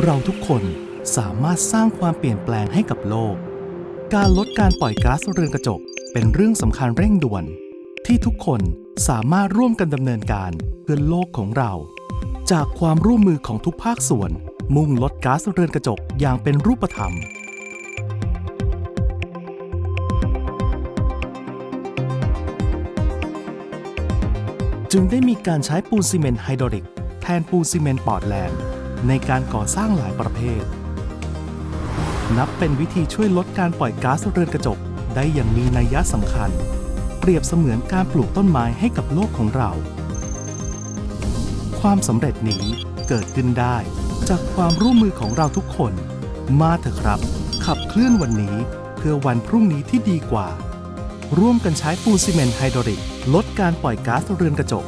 เราทุกคนสามารถสร้างความเปลี่ยนแปลงให้กับโลก การลดการปล่อยก๊าซเรือนกระจก เป็นเรื่องสำคัญเร่งด่วน ที่ทุกคนสามารถร่วมกันดำเนินการเพื่อโลกของเรา จากความร่วมมือของทุกภาคส่วน มุ่งลดก๊าซเรือนกระจกอย่างเป็นรูปธรรมจึงได้มีการใช้ปูนซีเมนต์ไฮดรอลิก แทนปูนซีเมนต์ปอร์ตแลนด์ ในการก่อสร้างหลายประเภท นับเป็นวิธีช่วยลดการปล่อยก๊าซเรือนกระจกได้อย่างมีนัยยะสำคัญ เปรียบเสมือนการปลูกต้นไม้ให้กับโลกของเรา ความสำเร็จนี้เกิดขึ้นได้จากความร่วมมือของเราทุกคน มาเถอะครับ ขับเคลื่อนวันนี้เพื่อวันพรุ่งนี้ที่ดีกว่า ร่วมกันใช้ปูนซีเมนต์ไฮดรอลิกลดการปล่อยก๊าซเรือนกระจก